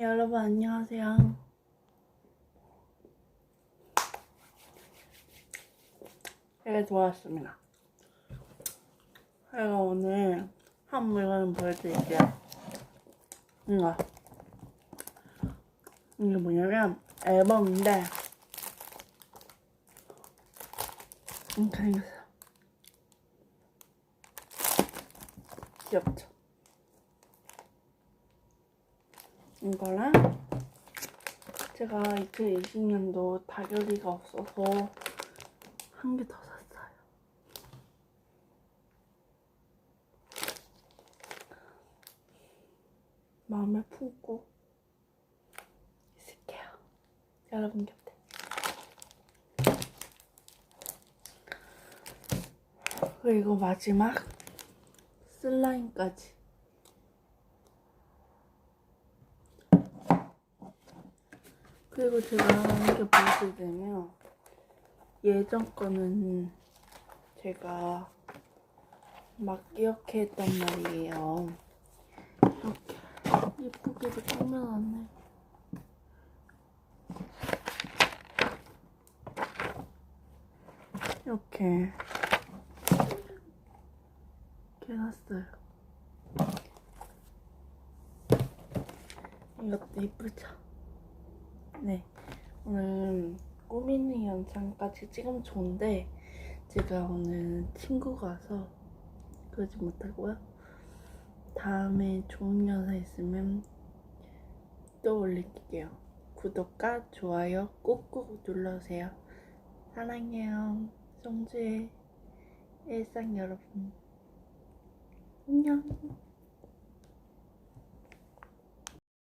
여러분 안녕하세요. 되게 좋았습니다. 제가 오늘 한 물건 보여드릴게요. 이거. 이게 뭐냐면 앨범인데 이렇게 생겼어요. 귀엽죠? 이거랑 제가 2020년도 다결이가 없어서 한 개 더 샀어요. 마음에 품고 있을게요. 여러분 곁에. 그리고 마지막 슬라임까지. 그리고 제가 이렇게 보여드리면 예전 거는 제가 막 이렇게 했단 말이에요. 이렇게 예쁘게도 꾸며놨네. 이렇게 이렇게 해놨어요. 이것도 예쁘죠? 네. 오늘 꾸미는 영상까지 찍으면 좋은데 제가 오늘 친구가 와서 그러지 못하고요. 다음에 좋은 영상 있으면 또 올릴게요. 구독과 좋아요 꾹꾹 눌러주세요. 사랑해요. 송주의 일상 여러분. 안녕.